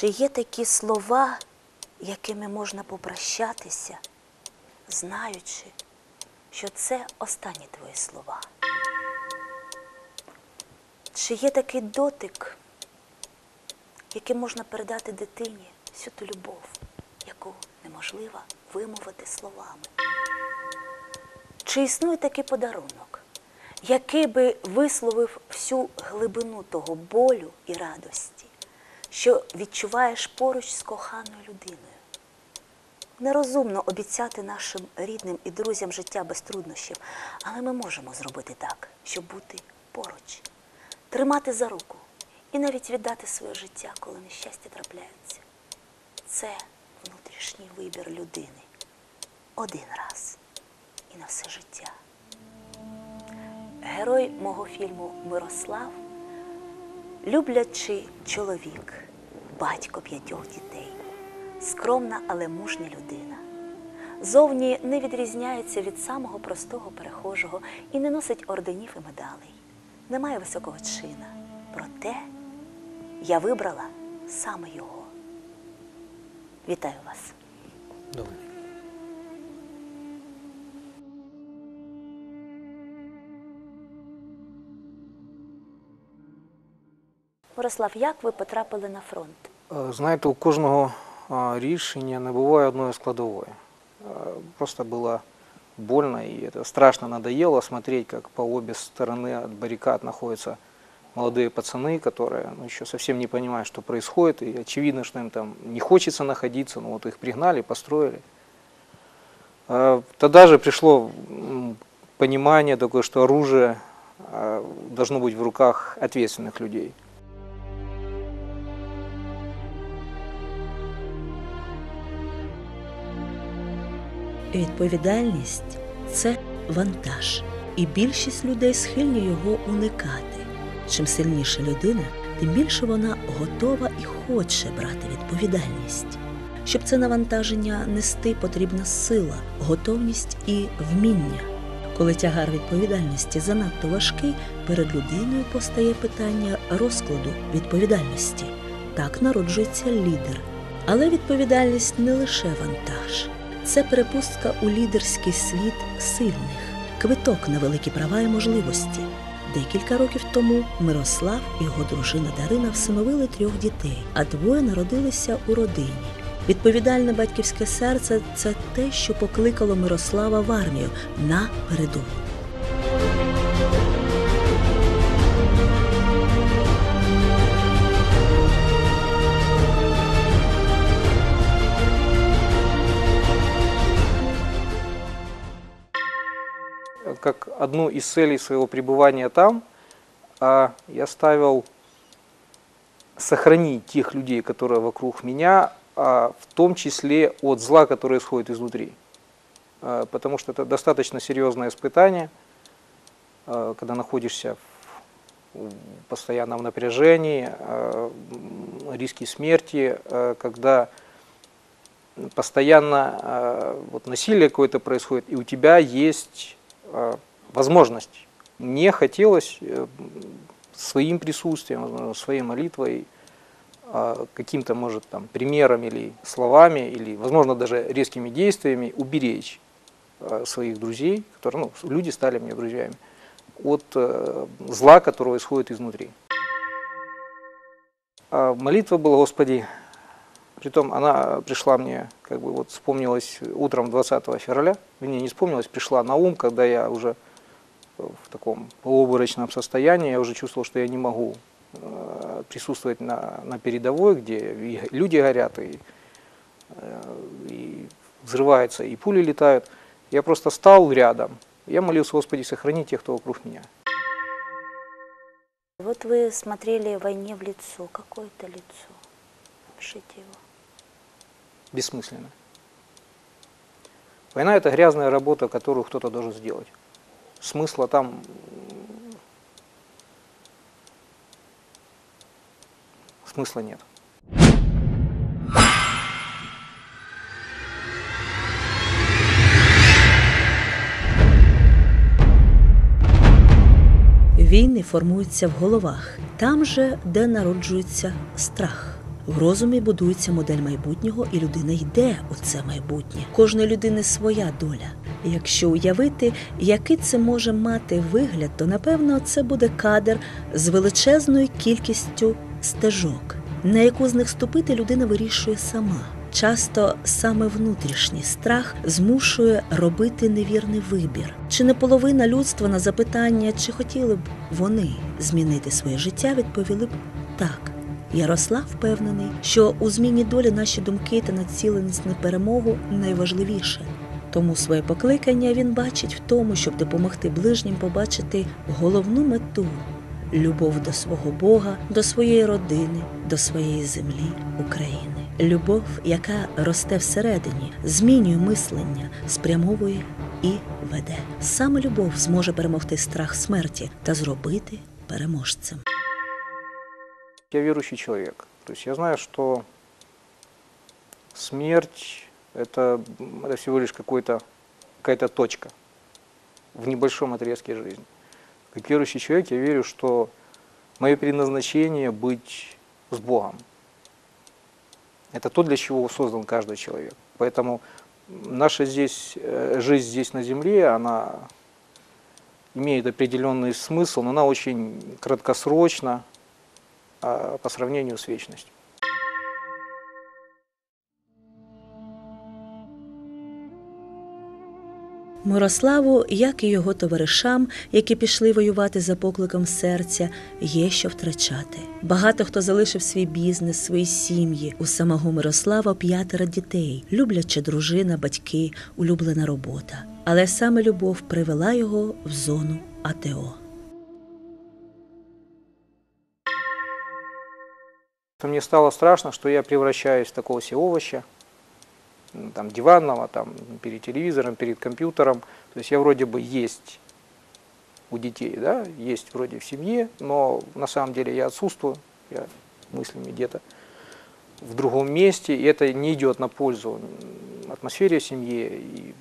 Чи є такі слова, якими можна попрощатися, знаючи, що це останні твої слова? Чи є такий дотик, яким можна передати дитині всю ту любов, яку неможливо вимовити словами? Чи існує такий подарунок, який би висловив всю глибину того болю і радості, що відчуваєш поруч з коханою людиною? Нерозумно обіцяти нашим рідним і друзям життя без труднощів, але ми можемо зробити так, щоб бути поруч, тримати за руку і навіть віддати своє життя, коли нещастя трапляються. Це внутрішній вибір людини один раз і на все життя. Герой мого фільму Мирослав, люблячий чоловік, батько п'ятьох дітей, скромна, але мужня людина. Зовні не відрізняється від самого простого перехожого і не носить орденів і медалей. Немає високого чина. Проте я вибрала саме його. Вітаю вас! Добрый. Мирослав, як ви потрапили на фронт? Е, Знаєте, у кожного а, рішення не буває одної складової. Е, Просто было больно и это страшно надоело смотреть, как по обе стороны от баррикад находятся молодые пацаны, которые ну, еще совсем не понимают, что происходит, и очевидно, что им там не хочется находиться, но вот их пригнали, построили. Э, Тогда же пришло м, понимание такое, что оружие э, должно быть в руках ответственных людей. Відповідальність це вантаж, і більшість людей схильні його уникати. Чим сильніша людина, тим більше вона готова і хоче брати відповідальність. Щоб це навантаження нести, потрібна сила, готовність і вміння. Коли тягар відповідальності занадто важкий, перед людиною постає питання розкладу відповідальності. Так народжується лідер. Але відповідальність не лише вантаж, це перепустка у лідерський світ сильних, квиток на великі права і можливості. Декілька років тому Мирослав і його дружина Дарина всиновили трьох дітей, а двоє народилися у родині. Відповідальне батьківське серце це те, що покликало Мирослава в армію на передову. Как одну из целей своего пребывания там, а, я ставил сохранить тех людей, которые вокруг меня, а, в том числе от зла, которое исходит изнутри. А, Потому что это достаточно серьезное испытание, а, когда находишься в постоянном напряжении, а, риски смерти, когда постоянно вот насилие какое-то происходит, и у тебя есть возможность. Мне хотелось э, своим присутствием, возможно, своей молитвой, а, каким-то, может, там, примером или словами, или, возможно, даже резкими действиями уберечь а, своих друзей, которые, ну, люди стали мне друзьями, от э, зла, которого исходит изнутри. А молитва была, Господи, Притом она пришла мне, как бы вот вспомнилась утром 20 февраля, мне не вспомнилась, пришла на ум, когда я уже в таком полуобморочном состоянии, я уже чувствовал, что я не могу э, присутствовать на, на передовой, где и люди горят, и, э, и взрывается, и пули летают. Я просто стал рядом. Я молился, Господи, сохрани тех, кто вокруг меня. Вот вы смотрели войне в лицо. Какое это лицо? Опишите его. бессмысленно. Война – это грязная работа, которую кто-то должен сделать. Смысла там м, смысла нет. Війни формуються в головах, там же, де народжується страх. В розумі будується модель майбутнього, і людина йде у це майбутнє. Кожної людини своя доля. Якщо уявити, який це може мати вигляд, то напевно це буде кадр з величезною кількістю стежок, на яку з них ступити людина вирішує сама. Часто саме внутрішній страх змушує робити невірний вибір. Чи не половина людства на запитання, чи хотіли б вони змінити своє життя, відповіли б так. Ярослав впевнений, що у зміні долі наші думки та націленість на перемогу найважливіше. Тому своє покликання він бачить в тому, щоб допомогти ближнім побачити головну мету любов до свого Бога, до своєї родини, до своєї землі України. Любов, яка росте всередині, змінює мислення, спрямовує і веде. Саме любов зможе перемогти страх смерті та зробити переможцем. Я верующий человек. То есть я знаю, что смерть это, это всего лишь какая-то точка в небольшом отрезке жизни. Как верующий человек я верю, что мое предназначение быть с Богом. Это то, для чего создан каждый человек. Поэтому наша здесь, э, жизнь здесь на земле, она имеет определенный смысл, но она очень краткосрочна по сравнению с вечностью. Мирославу, як і його товаришам, які пішли воювати за покликом серця, є що втрачати. Багато хто залишив свій бізнес, свої сім'ї. У самого Мирослава п'ятеро дітей, любляча дружина, батьки, улюблена робота. Але саме любов привела його в зону АТО. Мне стало страшно, что я превращаюсь в такого себе овоща, м, там, диванного, там, перед телевизором, перед компьютером. То есть я вроде бы есть у детей, да, есть вроде в семье, но на самом деле я отсутствую, я мыслями где-то в другом месте, и это не идет на пользу атмосфере семьи. И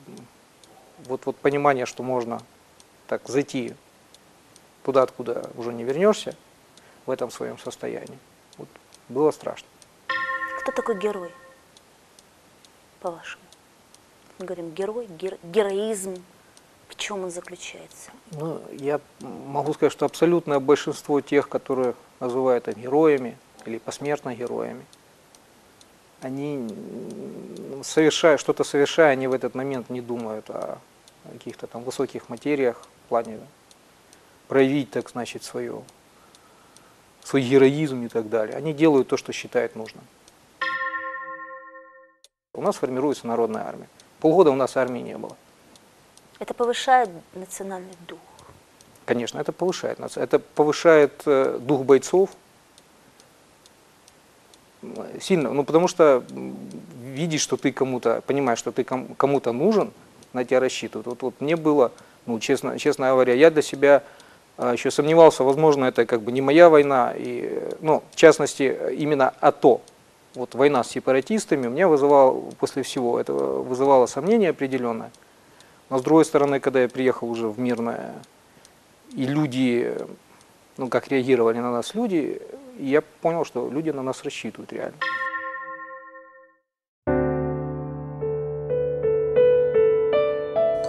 вот, вот понимание, что можно так зайти туда, откуда уже не вернешься, в этом своем состоянии. Было страшно. Кто такой герой, по-вашему? Мы говорим герой, гер- героизм. В чем он заключается? Ну, я могу сказать, что абсолютное большинство тех, которые называют их героями или посмертно героями, они совершая, что-то совершая, они в этот момент не думают о каких-то там высоких материях в плане проявить, так значит, свое, свой героизм и так далее. Они делают то, что считают нужным. У нас формируется народная армия. Полгода у нас армии не было. Это повышает национальный дух. Конечно, это повышает. Это повышает э, дух бойцов сильно. Ну, потому что видишь, что ты кому-то, понимаешь, что ты ком- кому-то нужен, на тебя рассчитывают. Вот, вот мне было, ну, честно, честно говоря, я для себя еще сомневался, возможно, это как бы не моя война, и, ну, в частности, именно АТО. Вот война с сепаратистами у меня вызывала, после всего этого вызывало сомнение определенное. Но с другой стороны, когда я приехал уже в мирное и люди, ну, как реагировали на нас люди, я понял, что люди на нас рассчитывают реально.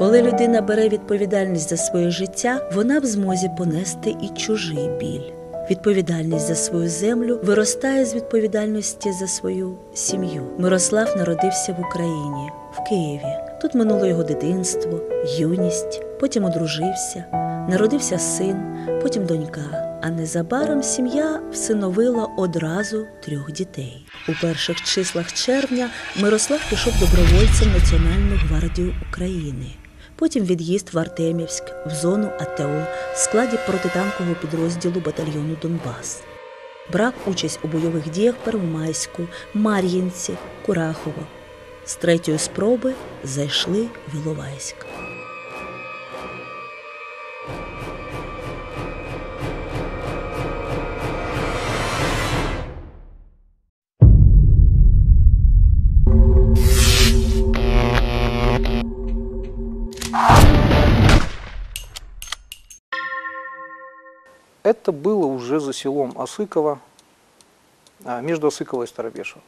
Коли людина бере відповідальність за своє життя, вона в змозі понести і чужий біль. Відповідальність за свою землю виростає з відповідальності за свою сім'ю. Мирослав народився в Україні, в Києві. Тут минуло його дитинство, юність, потім одружився, народився син, потім донька. А незабаром сім'я всиновила одразу трьох дітей. У перших числах червня Мирослав пішов добровольцем Національну гвардію України. Потім від'їзд в Артемівськ в зону АТО в складі протитанкового підрозділу батальйону Донбас. Брав участь у бойових діях Первомайську, Мар'їнці, Курахово. З третьої спроби зайшли в Іловайськ. Это было уже за селом Осыково. а, между Осыково и Старобешево.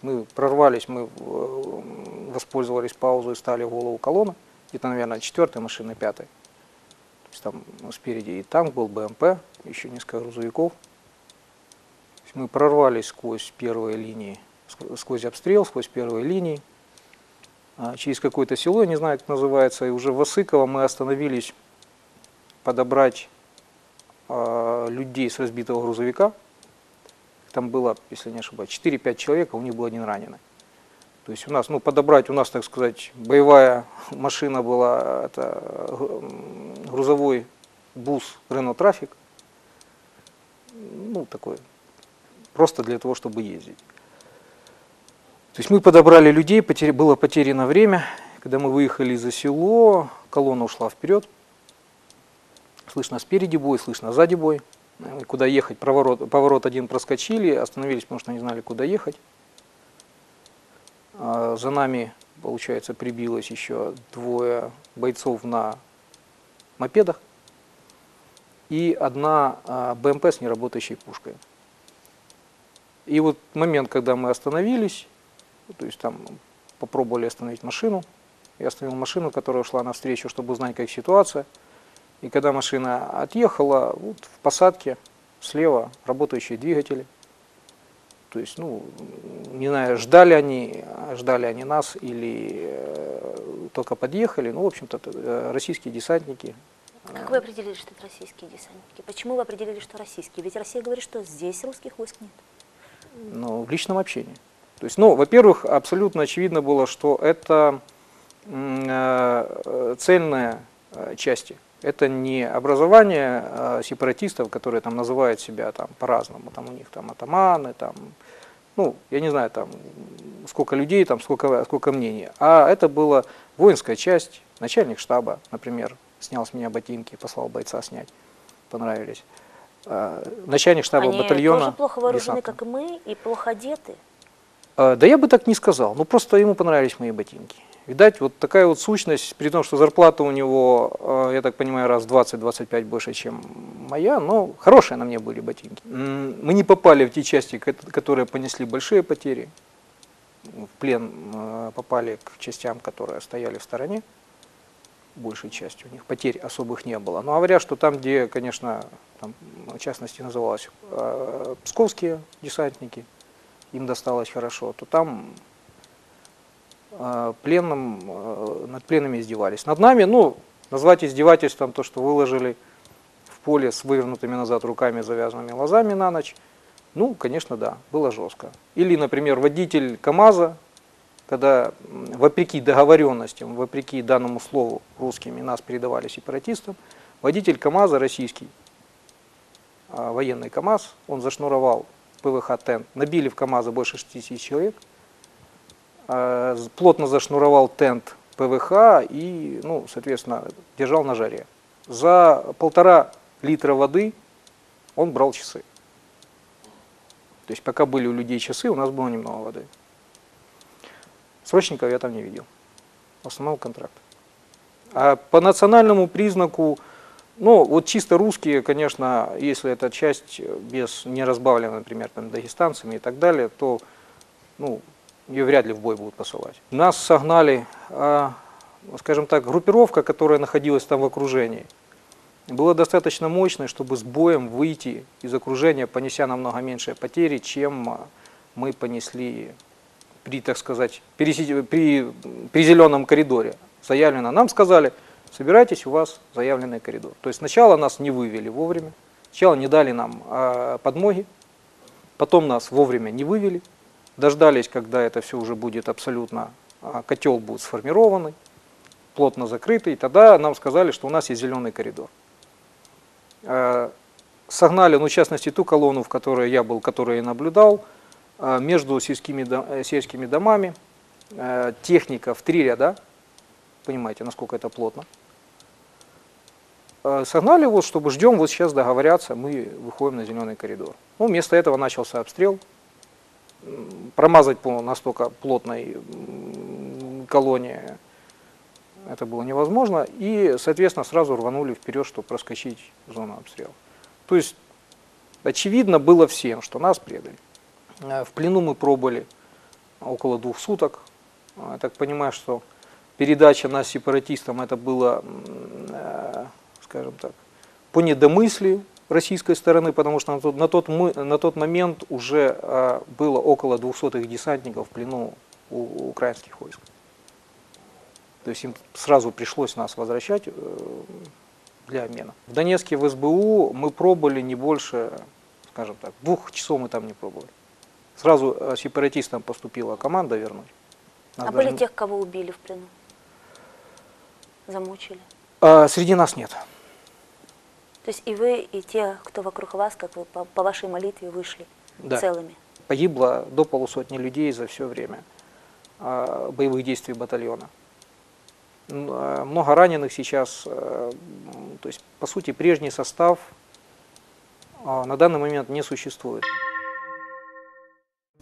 Мы прорвались, мы э, воспользовались паузой стали в голову колонны. Где-то, наверное, четвертой машины, пятой. То есть там спереди и танк был, БМП, еще несколько грузовиков. Мы прорвались сквозь первые линии, ск- сквозь обстрел, сквозь первые линии. А, Через какое-то село, я не знаю, как называется, и уже в Осыково мы остановились подобрать людей с разбитого грузовика. Там было, если не ошибаюсь, 4-5 человек, а у них был один раненый. То есть у нас, ну, подобрать, у нас, так сказать, боевая машина была, это грузовой бус Renault Трафик. Ну, такой, просто для того, чтобы ездить. То есть мы подобрали людей, потери- было потеряно время. Когда мы выехали за село, колонна ушла вперед. Слышно спереди бой, слышно сзади бой. Э, Куда ехать? Поворот, поворот один проскочили, остановились, потому что не знали, куда ехать. А За нами, получается, прибилось еще двое бойцов на мопедах и одна а, БМП с неработающей пушкой. И вот момент, когда мы остановились, то есть там попробовали остановить машину, я остановил машину, которая шла навстречу, чтобы узнать, как ситуация. И когда машина отъехала, вот в посадке слева работающие двигатели. То есть, ну, не знаю, ждали они, ждали они нас или э, только подъехали. Ну, в общем-то, э, российские десантники. Как вы определили, что это российские десантники? Почему вы определили, что российские? Ведь Россия говорит, что здесь русских войск нет. ну, в личном общении. То есть, ну, во-первых, абсолютно очевидно было, что это э, э, цельные э, части. Это не образование э, сепаратистов, которые там называют себя там по-разному. Там у них там атаманы, там, ну, я не знаю, там сколько людей, там сколько, сколько мнений. А это была воинская часть, начальник штаба, например, снял с меня ботинки, послал бойца снять, понравились. Э, Начальник штаба Они батальона. тоже плохо вооружены, десантного. как и мы, и плохо одеты. А, Да я бы так не сказал. Ну просто ему понравились мои ботинки. Видать, вот такая вот сущность, при том, что зарплата у него, э, я так понимаю, раз 20-25 больше, чем моя, но хорошие на мне были ботинки. Мы не попали в те части, ко- которые понесли большие потери. В плен э, попали к частям, которые стояли в стороне. Большей частью у них потерь особых не было. Но говорят, что там, где, конечно, там, в частности называлось э, псковские десантники, им досталось хорошо, то там пленным, э, над пленными издевались. Над нами, ну, назвать издевательством то, что выложили в поле с вывернутыми назад руками, завязанными глазами на ночь, ну, конечно, да, было жестко. Или, например, водитель КАМАЗа, когда вопреки договоренностям, вопреки данному слову русскими нас передавали сепаратистам, водитель КАМАЗа российский, а, военный КАМАЗ, он зашнуровал ПВХ-тент, набили в КАМАЗа больше 60 человек, плотно зашнуровал тент ПВХ и, ну, соответственно, держал на жаре. За полтора литра воды он брал часы. То есть пока были у людей часы, у нас было немного воды. Срочников я там не видел. В основном контракт. А по национальному признаку, ну, вот чисто русские, конечно, если эта часть э, без, не разбавлена, например, там, дагестанцами и так далее, то, ну, ее вряд ли в бой будут посылать. Нас согнали, а, скажем так, группировка, которая находилась там в окружении, была достаточно мощной, чтобы с боем выйти из окружения, понеся намного меньшие потери, чем а, мы понесли при, так сказать, переси- при, при зеленом коридоре. Заявлено. Нам сказали, собирайтесь, у вас заявленный коридор. То есть сначала нас не вывели вовремя, сначала не дали нам а, подмоги, потом нас вовремя не вывели, дождались, когда это все уже будет абсолютно, а, котел будет сформированный, плотно закрытый, тогда нам сказали, что у нас есть зеленый коридор. Э, Согнали, ну, в частности, ту колонну, в которой я был, которую я наблюдал, э, между сельскими, э, сельскими домами, техника в три ряда, понимаете, насколько это плотно. Согнали вот, чтобы ждем, вот сейчас договорятся, мы выходим на зеленый коридор. Ну, вместо этого начался обстрел. Промазать настолько плотной колонии это было невозможно. И, соответственно, сразу рванули вперед, чтобы проскочить зону обстрела. То есть Очевидно было всем, что нас предали. Э, В плену мы пробыли около двух суток. Э, Я так понимаю, что передача нас сепаратистам это было, э, скажем так, по недомыслию российской стороны, потому что на тот, на тот, мы- на тот момент уже э, было около 200 их десантников в плену у, у украинских войск. То есть им сразу пришлось нас возвращать э, для обмена. В Донецке в СБУ мы пробыли не больше, скажем так, двух часов мы там не пробовали. Сразу э, сепаратистам поступила команда вернуть. Нас а даже были тех, кого убили в плену? Замучили? А, среди нас нет. То есть и вы, и те, кто вокруг вас, как вы по, по вашей молитве вышли Да. целыми? Погибло до полусотни людей за все время а, боевых действий батальона. А, Много раненых сейчас, э, то есть по сути прежний состав а, на данный момент не существует.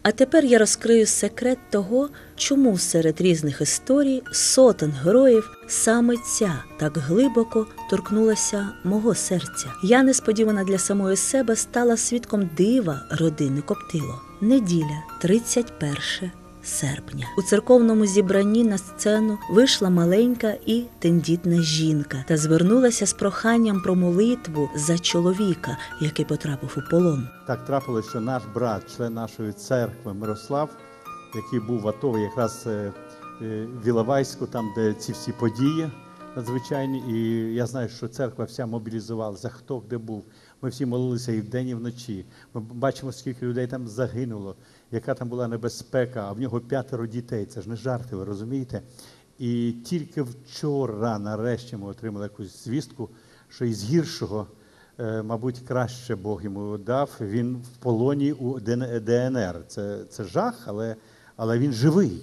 А тепер я розкрию секрет того, чому серед різних історій сотень героїв саме ця так глибоко торкнулася мого серця. Я несподівана для самої себе стала свідком дива родини Коптило. Неділя, 31 серпня. У церковному зібранні на сцену вийшла маленька і тендітна жінка та звернулася з проханням про молитву за чоловіка, який потрапив у полон. Так трапилося, що наш брат, член нашої церкви Мирослав, який був в АТО якраз е, е, в Іловайську, там, де ці всі події надзвичайні. І я знаю, що церква вся мобілізувалася, хто де був. Ми всі молилися і вдень, і вночі. Ми бачимо, скільки людей там загинуло, яка там була небезпека, а в нього п'ятеро дітей. Це ж не жарти, ви розумієте? І тільки вчора, нарешті, ми отримали якусь звістку, що із гіршого е, мабуть, краще Бог йому дав. Він в полоні у ДНР. Це, це жах, але, але він живий.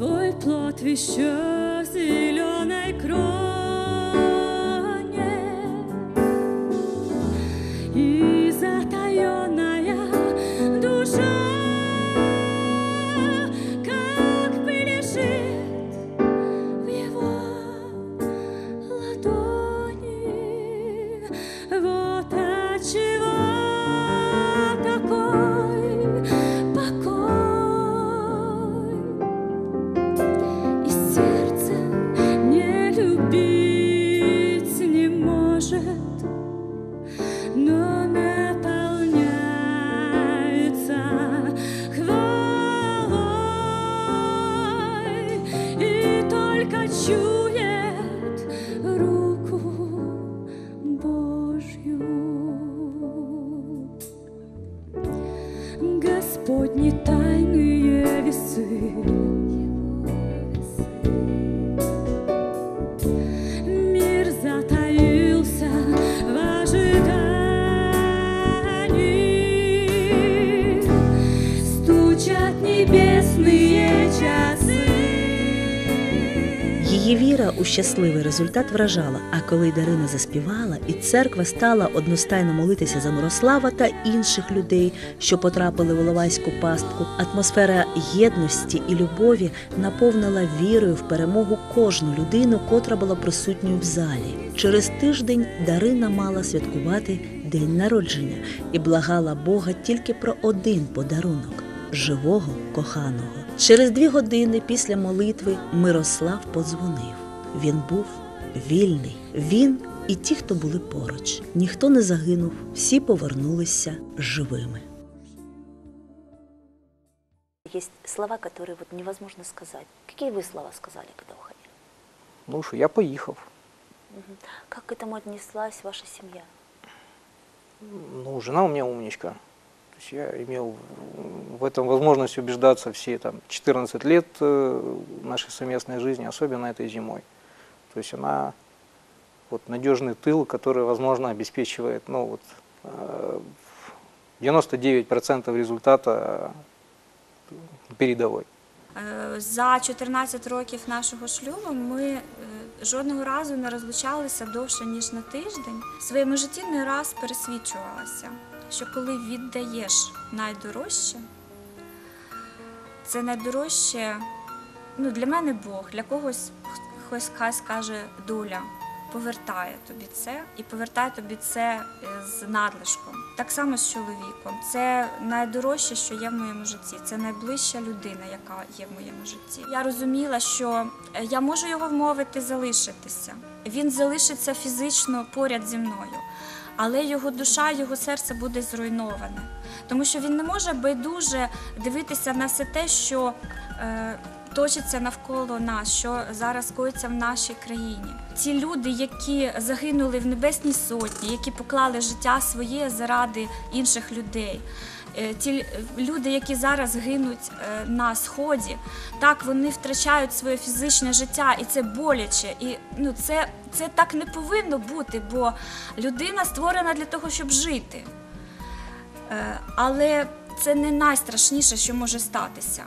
Свой плод еще зеленой кроне щасливий результат вражала. А коли Дарина заспівала, і церква стала одностайно молитися за Мирослава та інших людей, що потрапили в Іловайську пастку, атмосфера єдності і любові наповнила вірою в перемогу кожну людину, котра була присутньою в залі. Через тиждень Дарина мала святкувати день народження і благала Бога тільки про один подарунок живого коханого. Через дві години після молитви Мирослав подзвонив. Він був вільний. Він і ті, хто були поруч. Ніхто не загинув, всі повернулися живими. Есть слова, которые вот невозможно сказать. Какие вы слова сказали, когда уходили? Ну що, я поїхав. Как к этому отнеслась ваша семья? Ну, жена у меня умничка. То есть я имел в этом возможность убеждаться все там 14 лет э, нашей совместной жизни, особенно этой зимой. То есть она вот надежный тыл, который, возможно, обеспечивает, ну вот, э, 99% результата э, передовой. Е, За 14 років нашого шлюбу ми е, жодного разу не розлучалися довше ніж на тиждень. В своєму житті не раз пересвідчувалася, що коли віддаєш найдорожче, це найдорожче ну, для мене Бог, для когось хтось хай скаже доля. Повертає тобі це і повертає тобі це е, з надлишком. Так само з чоловіком. Це найдорожче, що є в моєму житті. Це найближча людина, яка є в моєму житті. Я розуміла, що е, я можу його вмовити залишитися. Він залишиться фізично поряд зі мною, але його душа, його серце буде зруйноване, тому що він не може байдуже дивитися на все те, що. Е, точиться навколо нас, що зараз коїться в нашій країні. Ці люди, які загинули в Небесній Сотні, які поклали життя своє заради інших людей. е, Ті люди, які зараз гинуть е, на сході, так вони втрачають своє фізичне життя, і це боляче. І ну це, це так не повинно бути, бо людина створена для того, щоб жити. Е, Але це не найстрашніше, що може статися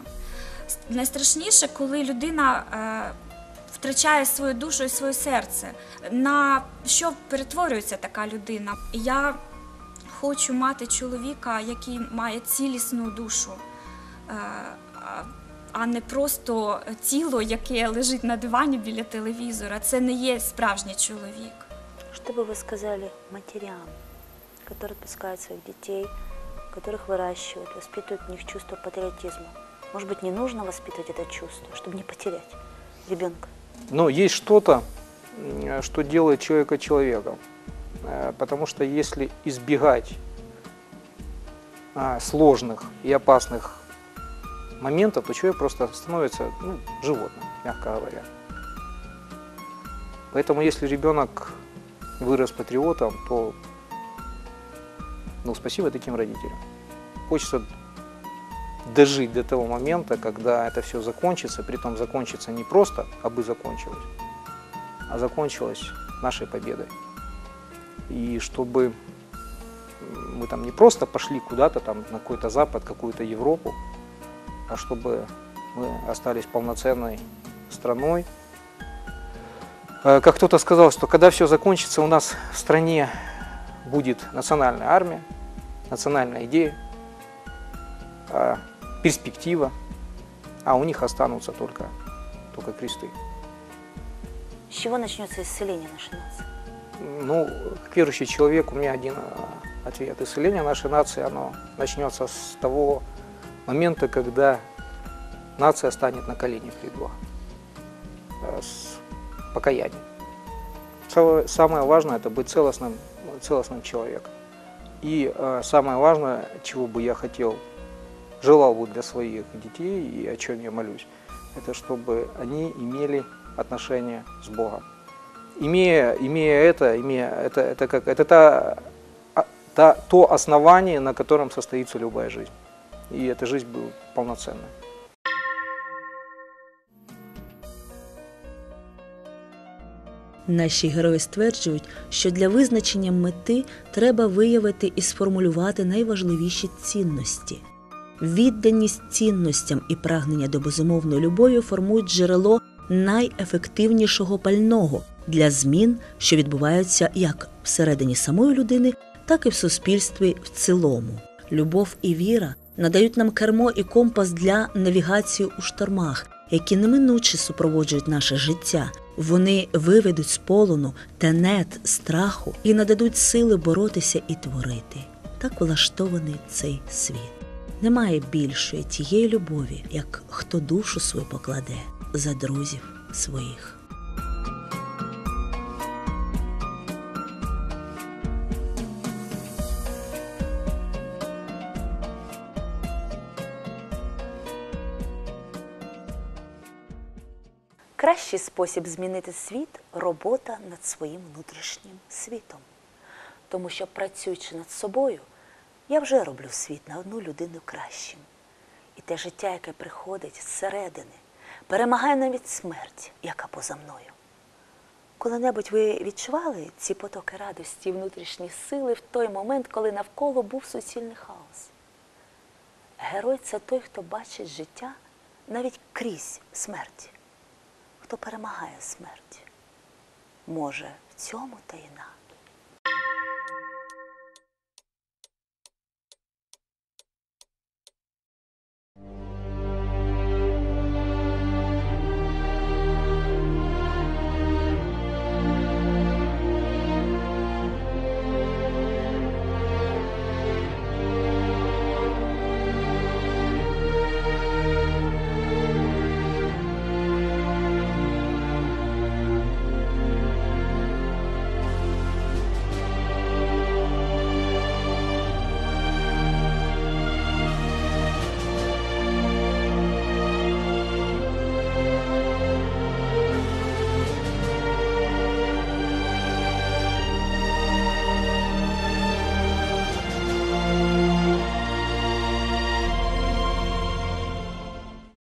С- Найстрашніше, коли людина е, втрачає свою душу і своє серце. На що перетворюється така людина? Я хочу мати чоловіка, який має цілісну душу, е, а- а не просто тіло, яке лежить на дивані біля телевізора. Це не є справжній чоловік. Что бы вы сказали матерям, которые отпускают своих детей, которых выращивают, воспитывают в них чувство патриотизма? Может быть, не нужно воспитывать это чувство, чтобы не потерять ребенка? Но есть что-то, что делает человека человеком. Э, Потому что если избегать а, сложных и опасных моментов, то человек просто становится ну, животным, мягко говоря. Поэтому если ребенок вырос патриотом, то ну, спасибо таким родителям. Хочется дожить до того момента, когда это все закончится, притом закончится не просто, а бы закончилось, а закончилось нашей победой. И чтобы мы там не просто пошли куда-то там на какой-то Запад, какую-то Европу, а чтобы мы остались полноценной страной. Э, Как кто-то сказал, что когда все закончится, у нас в стране будет национальная армия, национальная идея, а, перспектива, а у них останутся только, только кресты. С чего начнется исцеление нашей нации? Ну, как верующий человек, у меня один а, ответ. Исцеление нашей нации, оно начнется с того момента, когда нация станет на колени перед Богом, э, с покаянием. Самое важное – это быть целостным, целостным человеком. И э, самое важное, чего бы я хотел, желал бы для своих детей и о чем я молюсь, это чтобы они имели отношения с Богом имея, имея это, имея это, это как это та, а, та, то основание, на котором состоится любая жизнь. И эта жизнь была полноценной. Наші герої стверджують, що для визначення мети треба виявити і сформулювати найважливіші цінності. Відданість цінностям і прагнення до безумовної любові формують джерело найефективнішого пального для змін, що відбуваються як всередині самої людини, так і в суспільстві в цілому. Любов і віра надають нам кермо і компас для навігації у штормах, які неминуче супроводжують наше життя. Вони виведуть з полону тенет страху і нададуть сили боротися і творити. Так влаштований цей світ. Немає більшої тієї любові, як хто душу свою покладе за друзів своїх. К найкращий спосіб змінити світ робота над своїм внутрішнім світом. Тому що працюючи над собою, я вже роблю світ на одну людину кращим. І те життя, яке приходить зсередини, перемагає навіть смерть, яка поза мною. Коли-небудь ви відчували ці потоки радості, і внутрішні сили в той момент, коли навколо був суцільний хаос? Герой це той, хто бачить життя навіть крізь смерть, хто перемагає смерть. Може, в цьому таїна